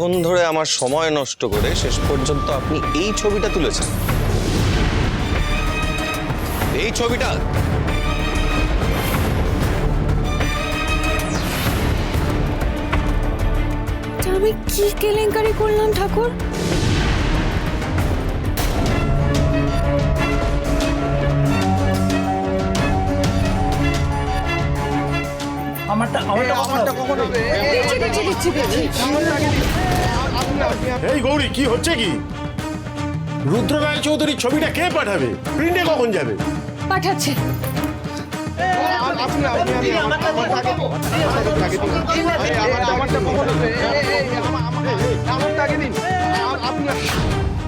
এতক্ষণ ধরে আমার সময় নষ্ট করে শেষ পর্যন্ত আপনি এই ছবিটা তুলেছেন। এই ছবিটা। আমি কি কেলেঙ্কারি করলাম ঠাকুর? আমারটা আমারটা আমারটা কখন হবে? দিচ্ছি দিচ্ছি দিচ্ছি দিচ্ছি। এই গৌরী কি হচ্ছে কি? রুদ্র রায় চৌধুরীর ছবিটা কে পাঠাবে? প্রিন্টে কখন যাবে? পাঠাচ্ছে।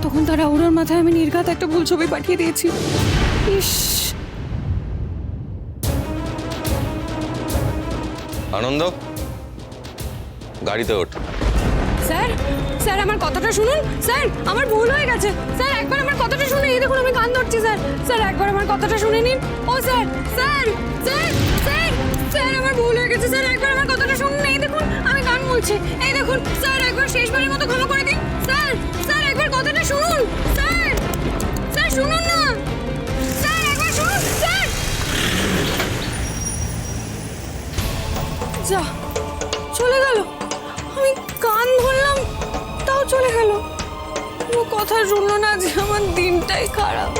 তখন তারা ওনার মাথায় আমি নির্ঘাত একটা ভুল ছবি পাঠিয়ে দিয়েছি। ইস আনন্দ? গাড়িতে ওঠ। স্যার স্যার, আমার কথাটা শুনুন। স্যার, আমার ভুল হয়ে গেছে। স্যার, একবার আমার কথাটা শুনে এই দেখুন, আমি কান ধরছি, স্যার। স্যার, একবার আমার কথাটা শুনে নিন। ও, sir sir sir sir sir, আমার ভুল হয়ে গেছে, স্যার, একবার আমার কথাটা শুনুন। এই দেখুন, আমি গান বলছি এই দেখুন, স্যার যা, চলে গেল। আমি কান ধরলাম, তাও চলে গেল। কোনো কথা শুনলো না যে আমার দিনটাই খারাপ।